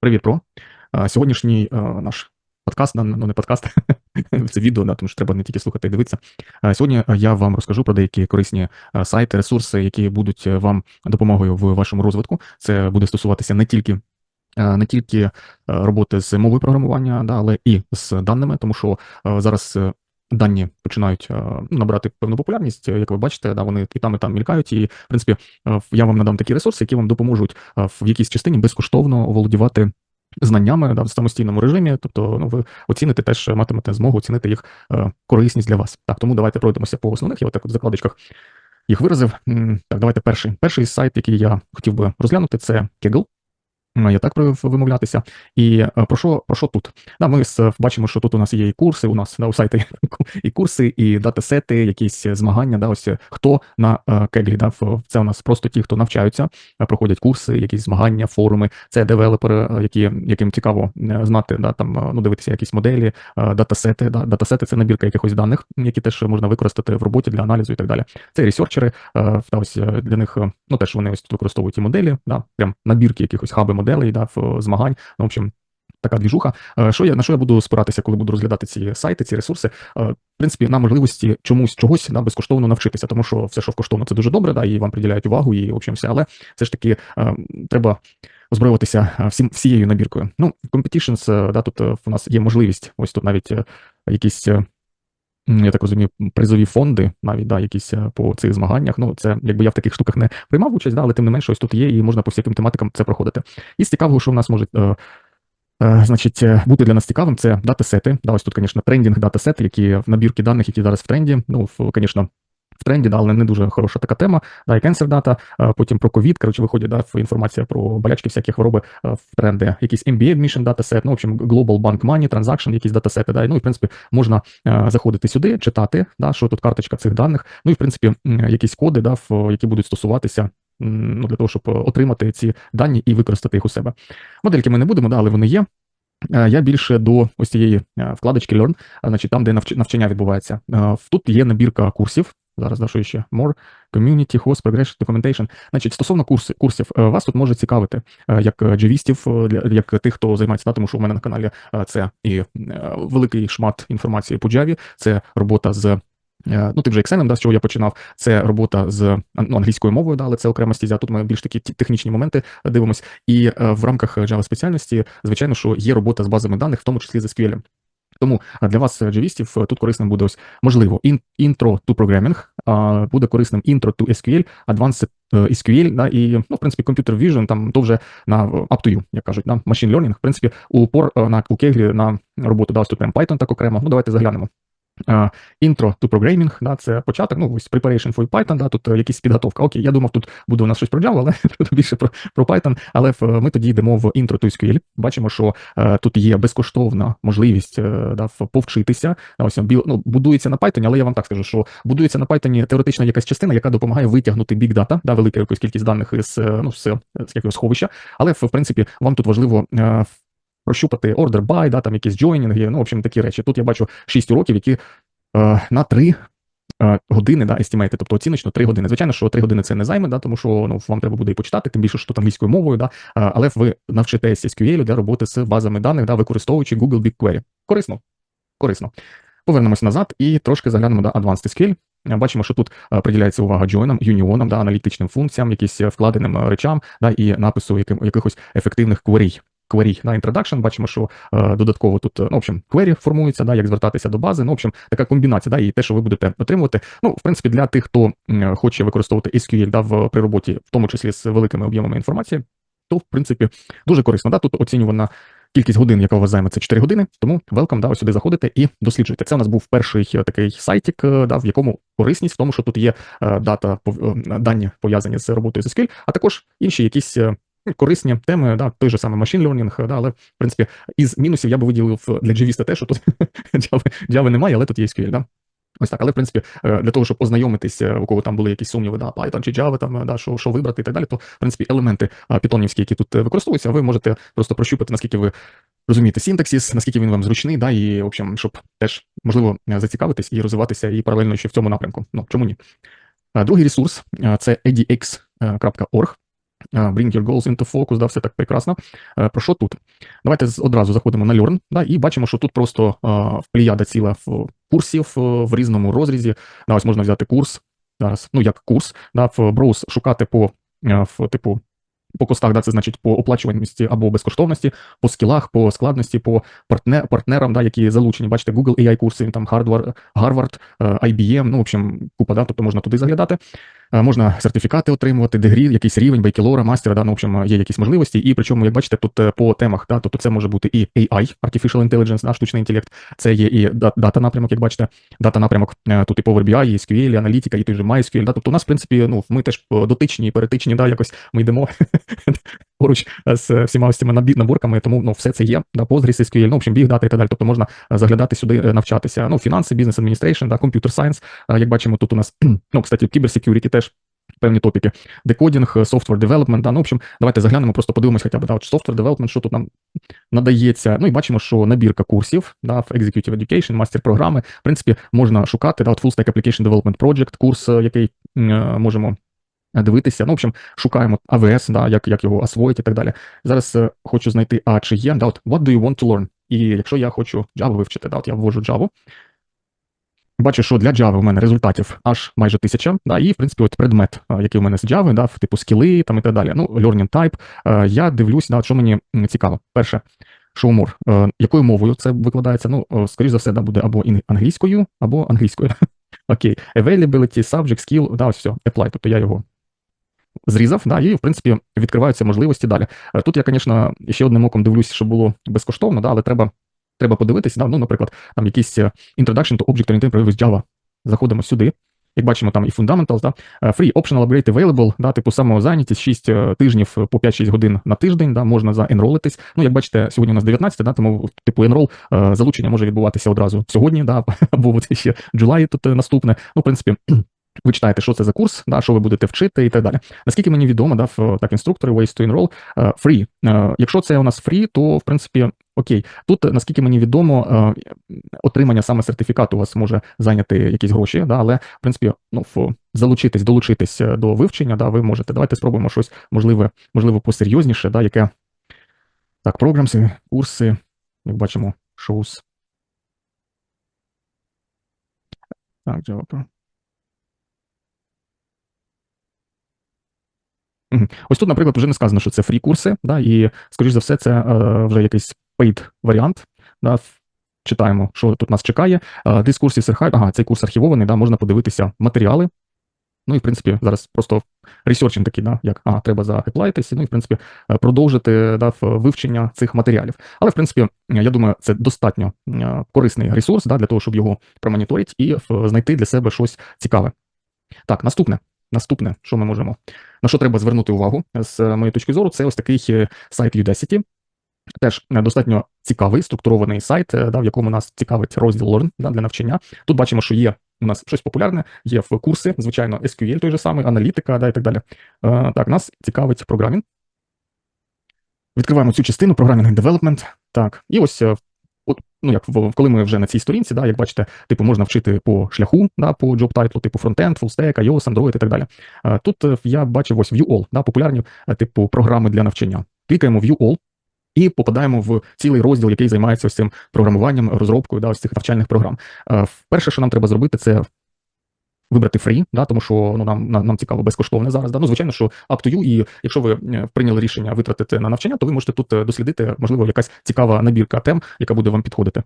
Привіт, про. Сьогоднішній наш подкаст, ну не подкаст, це відео, тому що треба не тільки слухати і дивитися. Сьогодні я вам розкажу про деякі корисні сайти, ресурси, які будуть вам допомогою в вашому розвитку. Це буде стосуватися не тільки. Не тільки роботи з мовою програмування, да, але і з даними, тому що зараз е, дані починають е, ну, певну популярність. Е, Як ви бачите, да, вони і там, і там мількають. І, в принципі, е, я вам надам такі ресурси, які вам допоможуть в якійсь частині безкоштовно оволодівати знаннями да, в самостійному режимі. Тобто, ну, ви оціните теж матимете змогу оцінити їх е, корисність для вас. Так, тому давайте пройдемося по основних. Я отак от в закладочках їх виразив. Так, давайте перший. Перший сайт, який я хотів би розглянути, це Kaggle. М, Я так вимовлятися. І е, про що, про що тут? Да, ми с- бачимо, що тут у нас є і курси, у нас да, сайті і курси, і датасети, якісь змагання. Да, ось е, хто на е, Кеглі, да, це у нас просто ті, хто навчаються, е, проходять курси, якісь змагання, форуми. Це девелопери, е, які, яким цікаво е, знати, да, там, е, ну, дивитися якісь моделі, е, датасети. Да. Датасети це набірка якихось даних, які теж можна використати в роботі для аналізу і так далі. Це ресерчери, е, та ось е, для них, е, ну теж вони ось тут використовують і моделі, да, прям набірки якихось хаби моделей, да, змагань. Ну, в общем, така двіжуха. Е, Що я на що я буду спиратися, коли буду розглядати ці сайти, ці ресурси? Е, В принципі, на можливості чомусь чогось да, безкоштовно навчитися, тому що все, що коштовно, це дуже добре, да, і вам приділяють увагу, і в общем все. Але все ж таки е, треба озброюватися всім всією набіркою. Ну, competitions, да, тут в нас є можливість, ось тут навіть якісь. Я так розумію, призові фонди, навіть да, якісь е, по цих змаганнях. Ну, це якби я в таких штуках не приймав участь, да, але тим не менше, ось тут є, і можна по всяким тематикам це проходити. І з цікавого, що в нас може е, е, значить, бути для нас цікавим, це датасети. Да, ось тут, звісно, трендінг датасети, які набірки даних, які зараз в тренді. Ну, звісно, в тренді, да, але не дуже хороша така тема. Да, і cancer data, е, потім про ковід, коротше, виходить да, інформація про болячки, всякі хвороби е, в тренди, якийсь MBA admission датасет, ну, в общем, Global Bank Money, Transaction, якісь датасети, да, ну, і, в принципі, можна е, заходити сюди, читати, да, що тут карточка цих даних, ну, і, в принципі, якісь коди, да, які будуть стосуватися ну, для того, щоб отримати ці дані і використати їх у себе. Модельки ми не будемо, да, але вони є. Я більше до ось цієї вкладочки Learn, значить, там, де навчання відбувається. Тут є набірка курсів. Зараз да, що ще More, Community, Host, Progression, Documentation. Значить, стосовно курси, курсів, е, вас тут може цікавити, е, як е, джавістів, е, як тих, хто займається, да, тому що у мене на каналі це і великий шмат інформації по Java, це робота з. Ну, тим же Excel, да, з чого я починав, це робота з ну, англійською мовою, да, але це окрема стезя. Тут ми більш такі технічні моменти дивимось. І в рамках Java спеціальності, звичайно, що є робота з базами даних, в тому числі з SQL. Тому для вас, е, джавістів, е, тут корисним буде ось можливо інтро to programming, буде корисним intro to SQL, advanced е, SQL, да, і, ну, в принципі, computer vision, там, то вже на up to you, як кажуть, на machine learning. В принципі, упор на у Кеглі на роботу, да, ось тут прям Python так окремо. Ну, давайте заглянемо. Intro to programming, да, це початок, ну, ось preparation for Python, да, тут е, якісь підготовка. Окей, я думав, тут буде у нас щось про Java, але більше про, про Python. Але в- ми тоді йдемо в Intro to SQL. Бачимо, що е, тут є безкоштовна можливість е, да, повчитися. Ось ну, будується на Python, але я вам так скажу, що будується на Python теоретично якась частина, яка допомагає витягнути big data, да, велику якусь кількість даних із, е, ну, з, з якогось сховища. Але в в принципі вам тут важливо. е, Прощупати order by, да, там якісь joining, ну, в общем, такі речі. Тут я бачу 6 уроків, які е, на 3 е, години, да, естімейти, тобто оціночно 3 години. Звичайно, що 3 години це не займе, да, тому що ну, вам треба буде і почитати, тим більше, що тут англійською мовою, да, е, але ви навчитесь SQL для роботи з базами даних, да, використовуючи Google BigQuery. Корисно. Корисно. Повернемось назад і трошки заглянемо до Advanced SQL. Е, Бачимо, що тут е, приділяється увага джойнам, юніонам, да, аналітичним функціям, якісь вкладеним речам, да, і напису яким, якихось ефективних query. Query на introduction, бачимо, що е, додатково тут, е, ну, в общем, query формується, да, як звертатися до бази. Ну, в общем, така комбінація, да, і те, що ви будете отримувати. Ну, в принципі, для тих, хто хоче використовувати SQL да, в, при роботі, в тому числі з великими об'ємами інформації, то, в принципі, дуже корисно. Да, тут оцінювана кількість годин, яка у вас займе, це 4 години, тому welcome, да, ось сюди заходите і досліджуйте. Це у нас був перший е, такий сайтик, е, да, в якому корисність в тому, що тут є дата, дані пов'язані з роботою з SQL, а також інші якісь корисні теми, да, той же самий machine learning, да, але, в принципі, із мінусів я би виділив для джавіста те, що тут Java, немає, але тут є SQL, да. Ось так, але в принципі, е, для того, щоб ознайомитись, е, у кого там були якісь сумніви, да, Python чи Java, там, е, да, що, що вибрати і так далі, то в принципі елементи питонівські, які тут е, використовуються, ви можете просто прощупати, наскільки ви розумієте синтаксис, наскільки він вам зручний, да, і в общем, щоб теж можливо е, зацікавитись і розвиватися і паралельно ще в цьому напрямку. Ну чому ні? Е, Другий ресурс е, це edx.org. bring your goals into focus, да, все так прекрасно. Е, Про що тут? Давайте одразу заходимо на Learn, да, і бачимо, що тут просто е, плеяда ціла в курсів е, в різному розрізі. Да, ось можна взяти курс зараз, ну як курс, да, в Browse шукати по в типу. По костах, да, це значить по оплачуваності або безкоштовності, по скілах, по складності, по партнер, партнерам, да, які залучені. Бачите, Google AI курси, там Harvard, IBM, ну, в общем, купа, да, тобто можна туди заглядати. Е, Можна сертифікати отримувати, дегрі, якийсь рівень, бейкелора, мастера, да, ну, в общем, є якісь можливості. І причому, як бачите, тут е, по темах, да, тобто це може бути і AI, Artificial Intelligence, да, штучний інтелект, це є і дата напрямок, як бачите, дата напрямок, е, тут і Power BI, і SQL, і аналітика, і той же MySQL, да, тобто у нас, в принципі, ну, ми теж е, дотичні, перетичні, да, якось ми йдемо поруч е, з всіма ось цими набі- наборками, тому ну, все це є, да, Postgres, SQL, ну, в общем, Big Data і так далі, тобто можна е, заглядати сюди, е, навчатися, ну, фінанси, бізнес адміністрейшн, да, science, е, як бачимо, тут у нас, ну, кстати, cybersecurity теж певні топіки, декодінг, software development, да, ну, в общем, давайте заглянемо, просто подивимось хоча б, да, от software development, що тут нам надається. Ну і бачимо, що набірка курсів да, в Executive Education, мастер-програми. В принципі, можна шукати да, от Full Stack Application Development Project, курс, який е, можемо дивитися. Ну, в общем, шукаємо AWS, да, як, як його освоїти і так далі. Зараз е, хочу знайти, а чи є, да, от, what do you want to learn? І якщо я хочу Java вивчити, да, от я ввожу Java, Бачу, що для Java у мене результатів аж майже тисяча, да, і, в принципі, от предмет, який у мене з Java, да, типу скіли там і так далі. Ну, learning type. Е, Я дивлюсь, да, що мені цікаво. Перше, шоумор. Е, Якою мовою це викладається? Ну, е, скоріш за все, да, буде або англійською, або англійською. Окей. Availability, subject, skill, да, ось все, apply. Тобто я його зрізав, да, і, в принципі, відкриваються можливості далі. Е, Тут я, звісно, ще одним оком дивлюсь, що було безкоштовно, да, але треба, треба подивитися, да, ну, наприклад, там якийсь е, Introduction to Object Oriented Programming Java. Заходимо сюди. Як бачимо, там і Fundamentals, да, е, Free Optional Upgrade Available, да, типу самозайнятість 6 е, тижнів по 5-6 годин на тиждень, да, можна заенролитись. Ну, як бачите, сьогодні у нас 19, да, тому типу енрол, залучення може відбуватися одразу сьогодні, да, або от ще July тут наступне. Ну, в принципі, ви читаєте, що це за курс, да, що ви будете вчити і так далі. Наскільки мені відомо, да, так, інструктори Ways to Enroll, е, free. Е, Якщо це у нас free, то, в принципі, окей. Тут, наскільки мені відомо, е, отримання саме сертифікату у вас може зайняти якісь гроші, да, але, в принципі, ну, залучитись, долучитись до вивчення, да, ви можете. Давайте спробуємо щось, можливе, можливо, посерйозніше, да, яке. Так, програмси, курси, як бачимо, shows. Так, Java Pro. Ось тут, наприклад, вже не сказано, що це фрі курси, да, і, скоріш за все, це е, вже якийсь paid варіант. Да, читаємо, що тут нас чекає. Е, course is. Ага, цей курс архівований, да, можна подивитися матеріали. Ну і, в принципі, зараз просто ресерчинг такий, да, як а, треба зааплайтися, ну і, в принципі, е, продовжити да, вивчення цих матеріалів. Але, в принципі, я думаю, це достатньо е, корисний ресурс да, для того, щоб його промоніторити і знайти для себе щось цікаве. Так, наступне. Наступне, що ми можемо, на що треба звернути увагу з е, моєї точки зору, це ось такий е, сайт Udacity. Теж е, достатньо цікавий структурований сайт, да, в якому нас цікавить розділ Learn да, для навчання. Тут бачимо, що є у нас щось популярне, є в курси, звичайно, SQL той же самий, аналітика да, і так далі. Е, так, нас цікавить програмінг. Відкриваємо цю частину Programming Development. Так, і ось от, ну, як коли ми вже на цій сторінці, да, як бачите, типу можна вчити по шляху, да, по job title, типу фронтенд, фулстек, iOS, Android і так далі. Тут е, я бачив ось View All, да, популярні е, типу програми для навчання. Клікаємо View All і попадаємо в цілий розділ, який займається ось цим програмуванням, розробкою да, ось цих навчальних програм. Е, Перше, що нам треба зробити, це вибрати фрі, да, тому що ну, нам, нам, нам цікаво безкоштовне зараз. Да. Ну, звичайно, що up to you, і якщо ви е, прийняли рішення витратити на навчання, то ви можете тут е, дослідити, можливо, якась цікава набірка тем, яка буде вам підходити.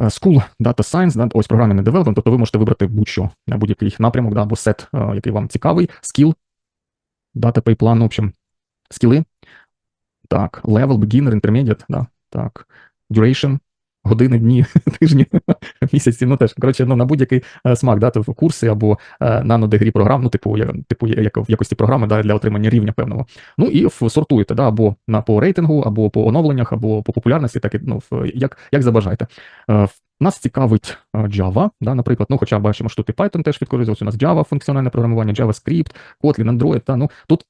Е, School Data Science, да, ось програмний Development, тобто ви можете вибрати будь-що, будь-який напрямок, да, або сет, який вам цікавий, skill, data pay plan, в общем, скіли. Так, level, beginner, intermediate, да, так, duration, години, дні, тижні, місяці, ну теж, коротше, ну, на будь-який е, смак, да, тобто курси або е, нанодегрі програм, ну, типу, я- типу, як в якості програми да, для отримання рівня певного. Ну і в- сортуєте, да, або на по рейтингу, або по оновленнях, або по популярності, так і ну, як, як забажаєте. Е, Нас цікавить Java, да, наприклад, ну, хоча бачимо, що тут і Python теж відкористовується, у нас Java, функціональне програмування, JavaScript, Kotlin, Android, та, ну, тут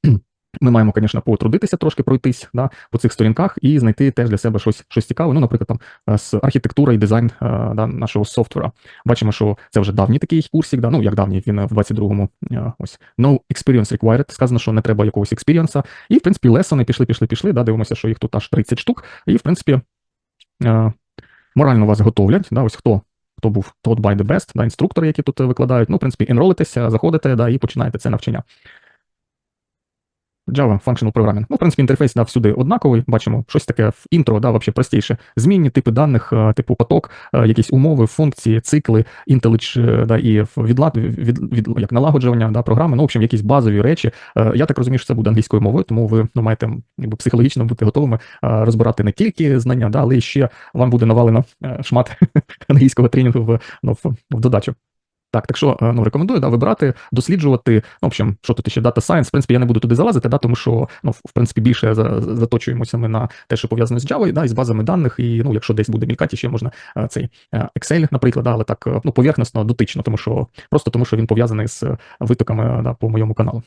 Ми маємо, звісно, потрудитися трошки пройтись да, по цих сторінках і знайти теж для себе щось щось цікаве. Ну, наприклад, там е, з архітектура і дизайн е, да, нашого софтвера. Бачимо, що це вже давній такий курсик, да, ну як давній, він в 22-му е, ось no experience required. Сказано, що не треба якогось експірієнса. І, в принципі, лесони пішли, пішли, пішли. Да, Дивимося, що їх тут аж 30 штук. І, в принципі, морально вас готовлять. Да, Ось хто хто був taught by the best, да, інструктори, які тут викладають. Ну, в принципі, енролитеся, заходите да, і починаєте це навчання. Java Functional Programming. Ну, в принципі, інтерфейс да, всюди однаковий. Бачимо, щось таке в інтро, да, взагалі простіше. Змінні типи даних, е, типу поток, е, якісь умови, функції, цикли, IntelliJ, да, і відлад, від, від, як налагоджування да, програми. Ну, в общем, якісь базові речі. Е, я так розумію, що це буде англійською мовою, тому ви ну, маєте якби, психологічно бути готовими розбирати не тільки знання, да, але і ще вам буде навалено шмат англійського тренінгу в, ну, в, в додачу. Так, так що е, ну, рекомендую да, вибирати, досліджувати. Ну, в общем, що тут ще Data Science, в принципі, я не буду туди залазити, да, тому що ну, в принципі більше заточуємося ми на те, що пов'язане з Java, да, і з базами даних, і ну, якщо десь буде мількати, ще можна е, цей е, Excel, наприклад, да, але так ну, поверхносно, дотично, тому що просто тому, що він пов'язаний з витоками да, по моєму каналу.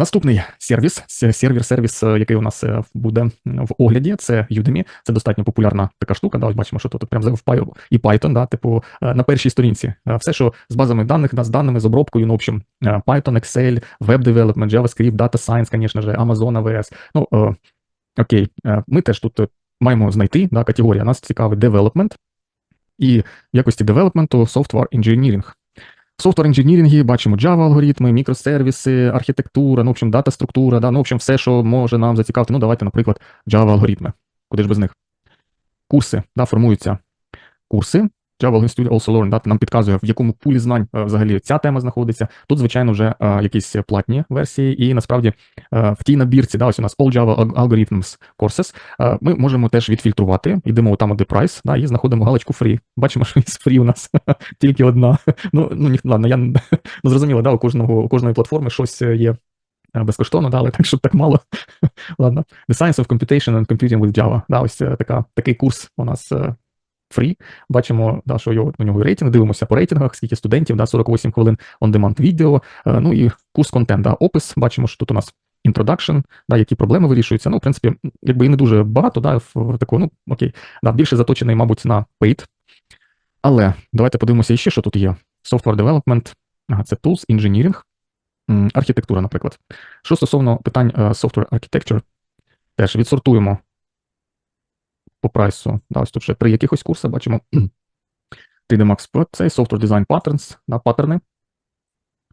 Наступний сервіс, сервер-сервіс, е, який у нас е, буде в огляді, це Udemy. Це достатньо популярна така штука. Да, ось бачимо, що тут прям і Python, да, типу е, на першій сторінці. Все, що з базами даних, да, з даними, з обробкою, ну, в общем, Python, Excel, Web Development, JavaScript, Data Science, звісно ж, Amazon, AWS. Ну, окей, ми теж тут маємо знайти да, категорія. Нас цікавить development і в якості девелопменту software engineering. Софтвер інженірінгі бачимо Java алгоритми, мікросервіси, архітектура, ну, в общем, дата структура, да, ну, в общем, все, що може нам зацікавити. Ну, давайте, наприклад, Java алгоритми. Куди ж без них? Курси, да, формуються курси. Java Studio Also Learn да, нам підказує, в якому пулі знань е, взагалі ця тема знаходиться. Тут, звичайно, вже е, якісь платні версії, і насправді е, в тій набірці, да, ось у нас All Java Algorithms Courses, ми можемо теж відфільтрувати, йдемо там, де прайс, да, і знаходимо галочку Free. Бачимо, що із Free у нас тільки одна. Ну, ну ні, ладно, я ну, зрозуміло, да, у кожного у кожної платформи щось є. Безкоштовно, да, але так, щоб так мало. Ладно. The Science of Computation and Computing with Java. Да, Ось така, такий курс у нас фрі. Бачимо, да, що його, у нього рейтинг, дивимося по рейтингах, скільки студентів, да, 48 хвилин on-demand відео, е, ну і курс контент, да, опис. Бачимо, що тут у нас introduction, да, які проблеми вирішуються. Ну, в принципі, якби і не дуже багато, да, в такого, ну, окей, да, більше заточений, мабуть, на paid. Але давайте подивимося ще, що тут є. Software development, ага, це tools, engineering, архітектура, наприклад. Що стосовно питань uh, software architecture, теж відсортуємо по прайсу. Да, Ось тут вже при якихось курсах бачимо. 3D Max це Software Design Patterns, да, паттерни.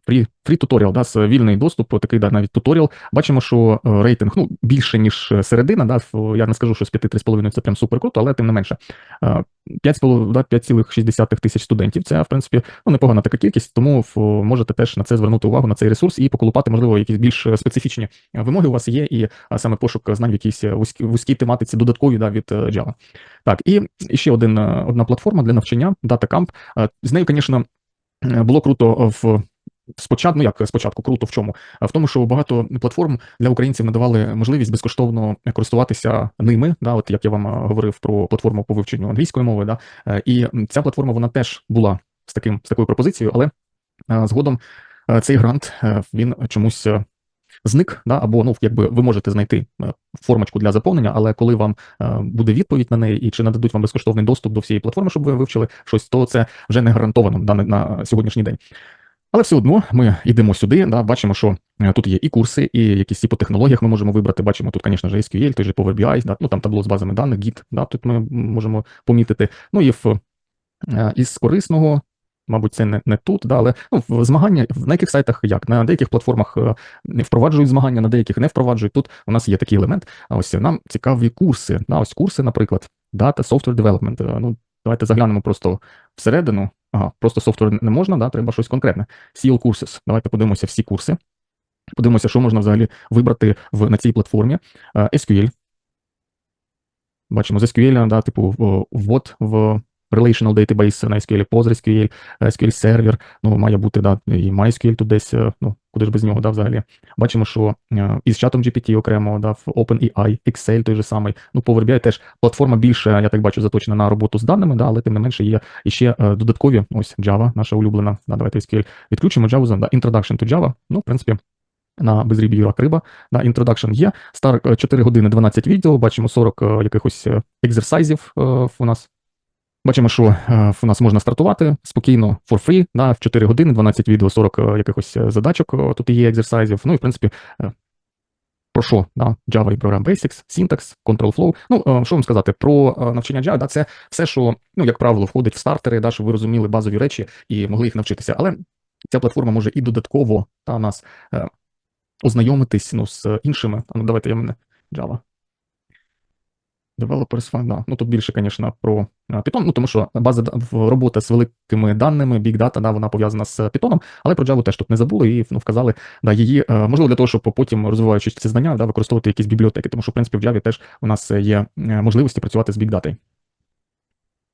Free, free туторіал, да, з вільний доступ, такий да, навіть туторіал. Бачимо, що е, рейтинг ну, більше, ніж середина. Да, Я не скажу, що з 5-3,5 це прям супер круто, але тим не менше. 5,6 да, тисяч студентів. Це, в принципі, ну, непогана така кількість, тому можете теж на це звернути увагу на цей ресурс і поколупати, можливо, якісь більш специфічні вимоги у вас є, і саме пошук знань в якійсь вузькій, вузькій тематиці додаткові да, від е, Java. Так, і ще один, е, одна платформа для навчання, DataCamp. З нею, звісно, було круто в Спочатку, ну як спочатку, круто в чому? В тому, що багато платформ для українців надавали можливість безкоштовно користуватися ними. Да, От як я вам говорив про платформу по вивченню англійської мови, да, е, і ця платформа вона теж була з таким з такою пропозицією, але згодом цей грант е, він чомусь е, зник, да, або ну якби ви можете знайти формочку для заповнення, але коли вам буде відповідь на неї і чи нададуть вам безкоштовний доступ до всієї платформи, щоб ви вивчили щось, то це вже не гарантовано на, на сьогоднішній день. Але все одно ми йдемо сюди, да, бачимо, що е, тут є і курси, і якісь і по технологіях ми можемо вибрати. Бачимо тут, звісно SQL, той же Power BI, да, ну там табло з базами даних, Git, да, тут ми можемо помітити. Ну і в, е, із корисного, мабуть, це не не тут, да, але ну, в змагання на яких сайтах як? На деяких платформах е, не впроваджують змагання, на деяких не впроваджують. Тут у нас є такий елемент. А ось нам цікаві курси. Да, Ось курси, наприклад, Data Software Development. Ну, Давайте заглянемо просто всередину. Ага, просто софтвер не можна, да, треба щось конкретне. SEAL Courses. Давайте подивимося всі курси. Подивимося, що можна взагалі вибрати в, на цій платформі. SQL. Бачимо, з SQL, да, типу, ввод в relational database на SQL, PostgreSQL, SQL сервер, ну, має бути да, і MySQL тут десь, е, ну, куди ж без нього, да, взагалі. Бачимо, що е, із чатом GPT окремо, да, OpenAI, Excel той же самий, ну, Power BI теж платформа більше, я так бачу, заточена на роботу з даними, да, але тим не менше є ще е, додаткові, ось Java, наша улюблена, да, давайте SQL відключимо Java, да, Introduction to Java, ну, в принципі, на безріб'ї Юрак Риба. Да, introduction є. Стар е, 4 години 12 відео, бачимо 40 е, якихось екзерсайзів у нас. Бачимо, що е, у нас можна стартувати спокійно for free, да, в 4 години, 12 відео, 40 е, якихось е, задачок, тут є екзерсайзів. Ну і в принципі, про що? Да? Java і Program Basics, Syntax, Control Flow. Ну, що вам сказати, про навчання Java, да, це все, що, ну, як правило, входить в стартери, да, щоб ви розуміли базові речі і могли їх навчитися. Але ця платформа може і додатково та, нас ознайомитись ну, з іншими. Ну, давайте я мене Java. Developers Fund, да. Ну тут більше, звісно, про Python, ну тому що база робота з великими даними, Big Data, да, вона пов'язана з Python, але про Java теж тут не забули і ну, вказали да, її, е, можливо, для того, щоб потім, розвиваючи ці знання, да, використовувати якісь бібліотеки, тому що, в принципі, в Java теж у нас є е, можливості працювати з Big Data.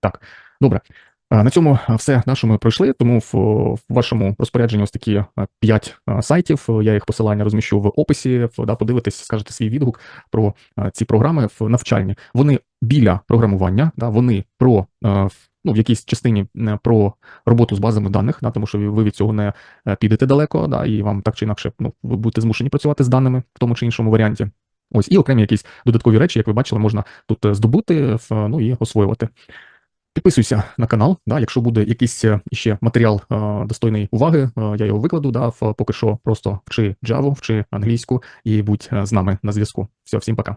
Так, добре. На цьому все, да, що ми пройшли, тому в, вашому розпорядженні ось такі п'ять сайтів. Я їх посилання розміщу в описі. Да, подивитесь, скажете свій відгук про ці програми в навчальні. Вони біля програмування, да, вони про ну, в якійсь частині про роботу з базами даних, да, тому що ви- від цього не е, підете далеко, да, і вам так чи інакше ну, ви будете змушені працювати з даними в тому чи іншому варіанті. Ось і окремі якісь додаткові речі, як ви бачили, можна тут е, здобути ну, і освоювати. Підписуйся на канал, да, якщо буде якийсь ще іще матеріал е, достойний уваги, е, я його викладу. Да, в, поки що просто вчи Java, вчи англійську і будь е, з нами на зв'язку. Все, всім пока.